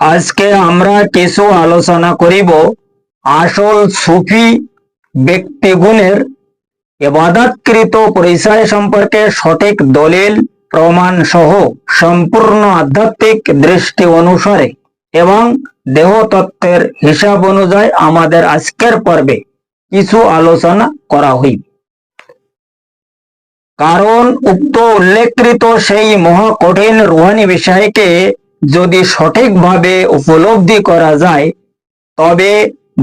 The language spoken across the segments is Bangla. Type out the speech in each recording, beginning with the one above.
আজকে আমরা কিছু আলোচনা করিব আসল সুফি ব্যক্তিগুণের এবাদতকৃত পরিচয় সম্পর্কে সঠিক দলিল, প্রমাণ সহ সম্পূর্ণ আধ্যাত্মিক দৃষ্টি অনুসারে এবং দেহতত্ত্বের হিসাব অনুযায়ী আমাদের আজকের পর্বে কিছু আলোচনা করা হইবে। কারণ উক্ত উল্লেখকৃত সেই মহাকঠিন রুহানি বিষয়কে যদি সঠিকভাবে উপলব্ধি করা যায়, তবে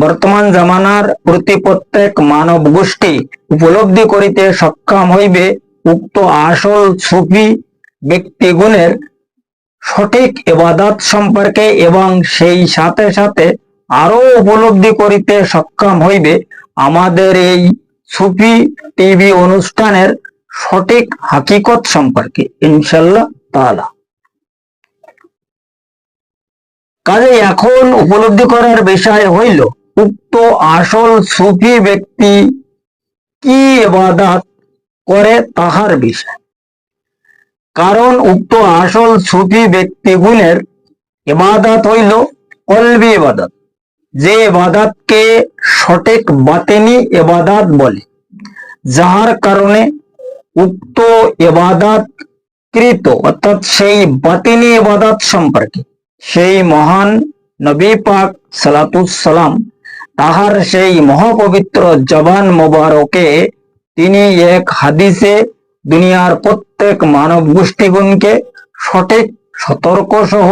বর্তমান জামানার প্রতি প্রত্যেক মানব গোষ্ঠী উপলব্ধি করিতে সক্ষম হইবে উক্ত আসল সুফি ব্যক্তিগুণের সঠিক এবাদত সম্পর্কে এবং সেই সাথে সাথে আরও উপলব্ধি করিতে সক্ষম হইবে আমাদের এই সুফি টিভি অনুষ্ঠানের সঠিক হাকিকত সম্পর্কে ইনশাল্লাহ তাআলা। কাজে এখন উপলব্ধি করার বিষয় হইল, উক্ত আসল সুফি ব্যক্তি কি এবাদাত করে তাহার বিষয়। কারণ উক্ত আসল সুফি ব্যক্তিগুণের এবাদাত হইল কলবি এবাদাত যে এবাদাতকে সঠিক বাতেনি এবাদাত বলে, যাহার কারণে উক্ত এবাদাত কৃত অর্থাৎ সেই বাতিনি এবাদাত সম্পর্কে সেই মহান নবী পাক সালাতুসালাম তাহার সেই মহাপবিত্র জবান মোবারকে তিনি এক হাদিসে দুনিয়ার প্রত্যেক মানব গোষ্ঠীগণকে সঠিক সতর্ক সহ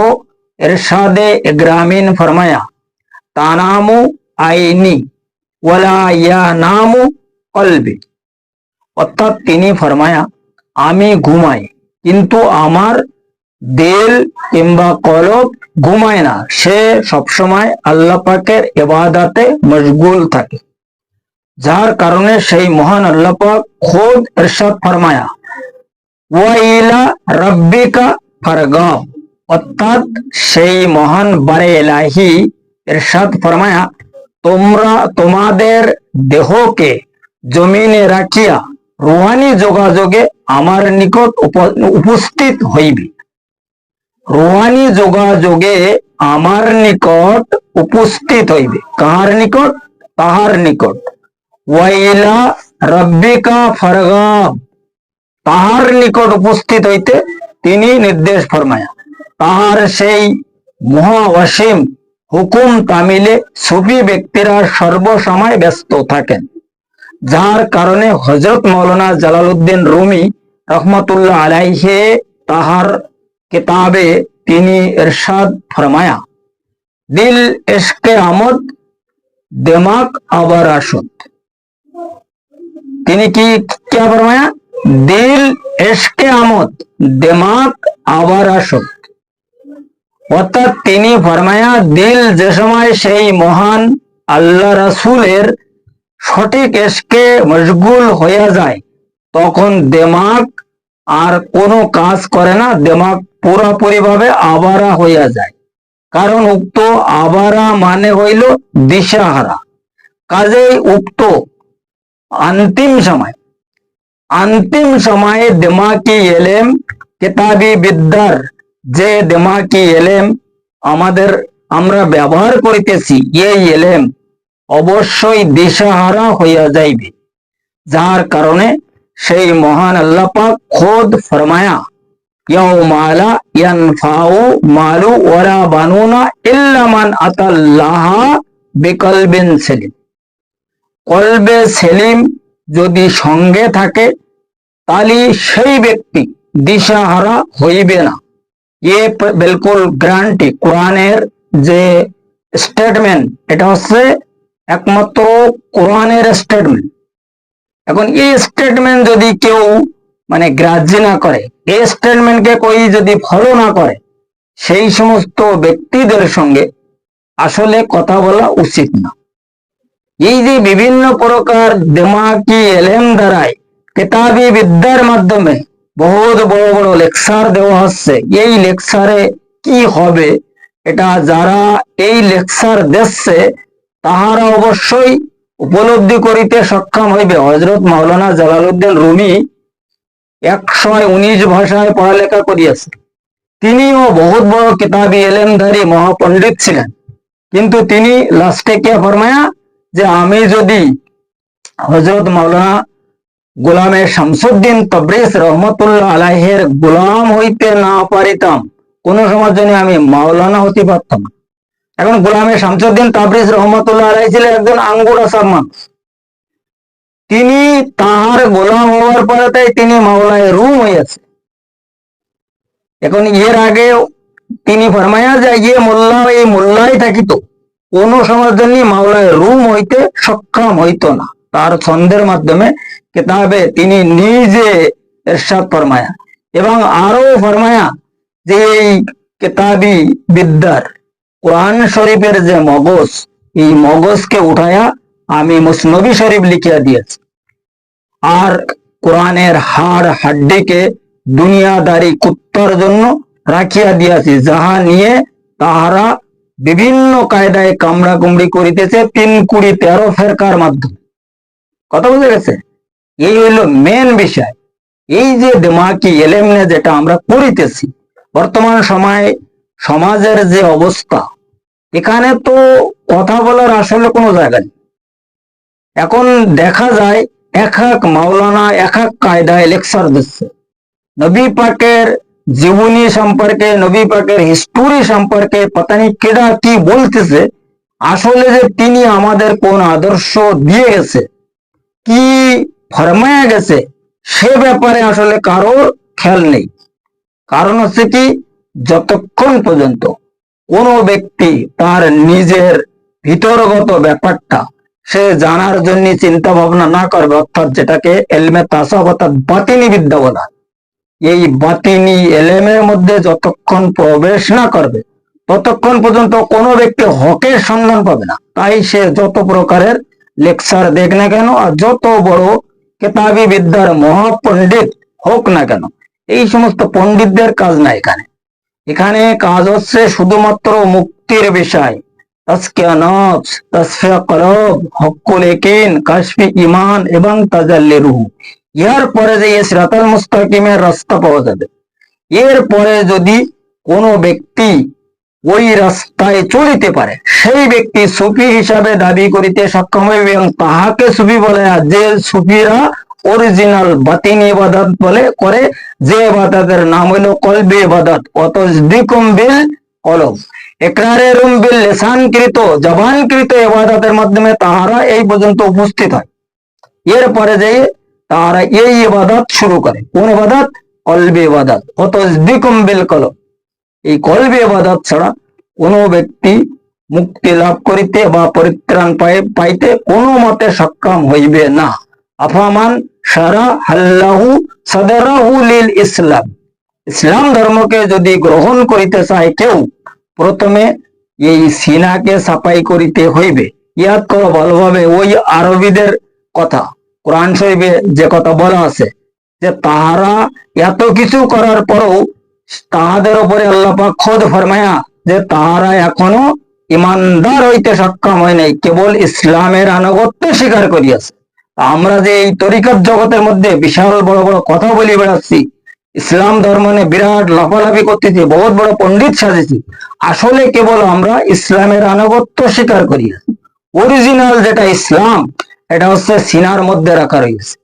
এরশাদে গ্রামীণ ফরমায়া তানামু আইনি, ওয়ালা ইয়া নামু কলবি। অর্থাৎ তিনি ফরমায়া, আমি ঘুমাই, কিন্তু আমার দেল কিংবা কলব ঘুমায় না। সে সবসময় আল্লাহ পাকের এবাদাতে মশগুল থাকে। যার কারণে সেই মহান আল্লাহ পাক খোদ ইরশাদ ফরমায়া, ওয়াইলা রব্বিকা ফারগাব। অর্থাৎ সেই মহান বারে এলাহি ইরশাদ ফরমায়া, তোমরা তোমাদের দেহকে জমিনে রাখিয়া রুহানি যোগাযোগে আমার নিকট উপ- উপস্থিত হইবে। রুহানি যোগাযোগে আমার নিকট উপস্থিত হইবে। কাহার নিকট? তাহার নিকট। ওয়াইলা রব্বিকা ফরগাব তাহার নিকট উপস্থিত হইতে তিনি নির্দেশ ফরমায়া, তাহার সেই মহা অসীম হুকুম তামিলে সুফি ব্যক্তিরা সর্বসময় ব্যস্ত থাকেন, যার কারণে হজরত মৌলানা জালালউদ্দিন রুমি রহমতুল্লাহ আলাইহে তাহার কিতাবে তিনি ইরশাদ ফরমায়া, দিল এশকে আমদ দেমাক আবার আসত তিনি কি क्या ফরমায়া, দিল এশকে আমদ দেমাক আবার আসত অর্থাৎ তিনি ফরমায়া, দিল যে সময় সেই মহান আল্লাহ রাসুলের সঠিক এসকে মশগুল হয়ে যায়, তখন দেমাগ আর কোনো কাজ করে না, দেমাগ পুরোপুরি ভাবে আবারা হইয়া যায়। কারণ উক্ত আবারা মানে হইল দিশাহারা। কাজেই উক্ত অন্তিম সময়। অন্তিম সময়ে দেমাকি এলেম, কিতাবি বিদ্যার যে দেমাকি এলেম আমাদের আমরা ব্যবহার করিতেছি, এই এলেম অবশ্যই দিশাহারা হইয়া যাইবে। যার কারণে সেই মহান আল্লাহ খোদ ফরমায়া ইয়াউমালা ইয়ানফাউ মালু ওয়ালা বানুনা ইল্লা মান সেলিম। সেলিম যদি সঙ্গে থাকে, তাহলে সেই ব্যক্তি দিশাহারা হইবে না। এ বিলকুল গ্রান্টি কোরআনের যে স্টেটমেন্ট, এটা হচ্ছে একমাত্র কোরআনের স্টেটমেন্ট। এখন এই স্টেটমেন্ট যদি কেউ মানে গ্রাহ্য না করে, এই স্টেটমেন্টকে কই যদি ফলো না করে, সেই সমস্ত ব্যক্তিদের সঙ্গে আসলে কথা বলা উচিত না। এই যে বিভিন্ন প্রকার দেমাকি, এলেম দ্বারাই কেতাবি বিদ্যার মাধ্যমে বহুত বড় বড় লেকচার দেওয়া হচ্ছে, এই লেকচারে কি হবে? এটা যারা এই লেকচার দিচ্ছে, তাহারা অবশ্যই উপলব্ধি করিতে সক্ষম হইবে। হজরত মাওলানা জালালউদ্দিন রুমি একশো উনিশ ভাষায় পড়ালেখা করিয়াছে। তিনিও বহুত বড় কিতাবি এলেমধারী মহাপণ্ডিত ছিলেন। কিন্তু তিনি লাস্টে কে ফরমায়া? যে আমি যদি হজরত মাওলানা গোলামে শামসুদ্দিন তবরিস রহমতুল্লাহ আলাহের গোলাম হইতে না পারিতাম, কোন সময় জন্য আমি মাওলানা হতে পারতাম। এখন গোলামে শামসুদ্দিন তাবরিজ রহমতুল্লাহ আলাই ছিলেন একজন আঙ্গুর আসার মানুষ তিনি তাহার গোলাম হওয়ার পরে তাই তিনি মাওলায় রুম হয়েছে এখন এর আগে তিনি ফরমায়া যে ইয়ে মোল্লা, এই মোল্লাই থাকিত। কোন সময়ের জন্য মাওলায় রুম হইতে সক্ষম হইতো না। তার ছন্দের মাধ্যমে কিতাবে তিনি নিজে এরশাদ ফরমায়া। এবং আরও ফরমায়া যে এই কেতাবি বিদ্যার কোরআন শরীফের যে মগজ, এই মগজকে উঠায়া আমি মুসনবী শরীফ লিখিয়া দিয়েছি। আর কোরআনের হাড় হাড্ডিকে দুনিয়াদারি কুত্তার জন্য রাখিয়া দিয়াছি, যাহা নিয়ে তাহারা বিভিন্ন কায়দায় কামড়া কুমড়ি করিতেছে, তিন কুড়ি তেরো ফেরকার মাধ্যমে। কথা বুঝে গেছে? এই হইল মেন বিষয়। এই যে দেমাকি এলেমনে যেটা আমরা করিতেছি বর্তমান সময়ে সমাজের যে অবস্থা এখানে তো কথা বলার আসলে কোনো জায়গা নেই। এখন দেখা যায় এক এক মাওলানা, এক এক কায়দায় লেকচার দিচ্ছে। নবী পাকের জীবনী সম্পর্কে, নবী পাকের হিস্টোরি সম্পর্কে পাতানি কেডা কি বলতেছে, আসলে যে তিনি আমাদের কোন আদর্শ দিয়ে গেছে, কি ফরমায়া গেছে, সে ব্যাপারে আসলে কারোর খেয়াল নেই। কারণ হচ্ছে কি, যতক্ষণ পর্যন্ত কোন ব্যক্তি তার নিজের ভিতরগত ব্যাপারটা সে জানার জন্য চিন্তা ভাবনা না করবে, অর্থাৎ যেটাকে এলমে তাসাব অর্থাৎ বাতিনি বিদ্যা বলা। এই বাতিনি এলেমের মধ্যে যতক্ষণ প্রবেশ না করবে, ততক্ষণ পর্যন্ত কোনো ব্যক্তি হকের সন্ধান পাবে না। তাই সে যত প্রকারের লেকচার দেখ না কেন আর যত বড় কেতাবি বিদ্যার মহাপণ্ডিত হোক না কেন, এই সমস্ত পণ্ডিতদের কাজ না এখানে। এখানে কাজ হচ্ছে শুধুমাত্র মুক্তির বিষয়। রাস্তা পাওয়া যাবে। যদি ব্যক্তি ওই রাস্তায় চলিতে পারে, সেই ব্যক্তি সুফি হিসাবে দাবি করিতে সক্ষম হইবে এবং তাহাকে সুফি বলে যে সুফিরা অরিজিনাল বাতিনি ইবাদত বলে করে, যে ইবাদতের নাম হইল কলবে ইবাদত অত দিকুম বিল কলব। একরারে রুম বিল লেসানকৃত, জবানকৃত ইবাদতের মাধ্যমে তাহারা এই পর্যন্ত উপস্থিত হয়। এরপরে যে তারা এই ইবাদত শুরু করে। কোন ইবাদত? কলবে ইবাদত অত দিকুম বিল কলব। এই কলবে ইবাদত ছাড়া কোনো ব্যক্তি মুক্তি লাভ করিতে বা পরিত্রাণ পাইতে কোনো মতে সক্ষম হইবে না। আফামান সারা হাল্লাহু সদরাহু লিল ইসলাম। ইসলাম ধর্মকে যদি গ্রহণ করিতে চায় কেউ, প্রথমে এই সিনাকে সাফাই করিতে হইবে। ইয়াদ করো ভালোভাবে, ওই আরবিদের কথা, কোরআন শরীফে যে কথা বলা আছে, যে তাহারা এত কিছু করার পরও তাহাদের উপরে আল্লাহ খোদ ফরমায়া যে তাহারা এখনও ইমানদার হইতে সক্ষম হয় নাই, কেবল ইসলামের আনুগত্য স্বীকার করিয়াছে। আমরা যে এই তরিকত জগতের মধ্যে বিশাল বড় বড় কথা বলি বেড়াচ্ছি, ইসলাম ধর্ম নিয়ে বিরাট লাফালাফি করতেছি, বহুত বড় পণ্ডিত সাজেছি, আসলে কেবল আমরা ইসলামের আনুগত্য স্বীকার করি অরিজিনাল যেটা ইসলাম, এটা হচ্ছে সিনার মধ্যে রাখা রয়েছে।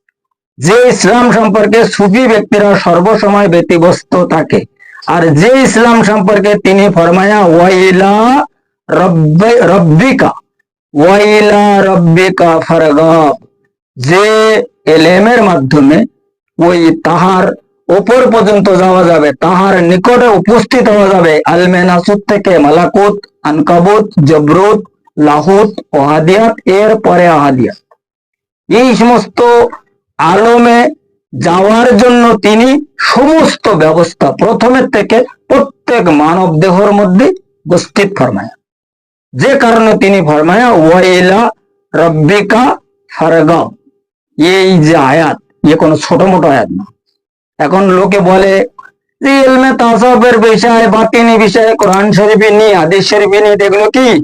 যে ইসলাম সম্পর্কে সুফি ব্যক্তিরা সর্বসময় ব্যতিব্যস্ত থাকে, আর যে ইসলাম সম্পর্কে তিনি ফরমায়া, ওয়াইলা রব্বে- রব্বিকা, ওয়াইলা রব্বিকা ফারগাব। যে এলেমের মাধ্যমে ওই তাহার ওপর পর্যন্ত যাওয়া যাবে, তাহার নিকটে উপস্থিত হওয়া যাবে। আলমেনাসুদ থেকে মালাকুত, আনকাবুত, জবরুত, লাহুত ওহাদিয়াত এর পরে আহাদিয়াত। এই সমস্ত আলমে যাওয়ার জন্য তিনি সমস্ত ব্যবস্থা প্রথমের থেকে প্রত্যেক মানব দেহর মধ্যে উপস্থিত ফরমায়া। যে কারণে তিনি ফরমায়া, ওয়াইলা রব্বিকা ফারগাম এই যে আয়াত, এ কোনো ছোট মোটো আয়াত না। এখন লোকে বলে যে এলমে কোরআন শরীফে নিয়ে, হাদিস শরীফে নিয়ে দেখল কি?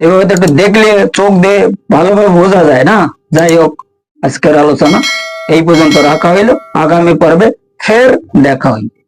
এভাবে তো একটু দেখলে চোখ দিয়ে ভালোভাবে বোঝা যায় না? যাই হোক, আজকের আলোচনা এই পর্যন্ত রাখা হইল। আগামী পর্বে ফের দেখা হইবে।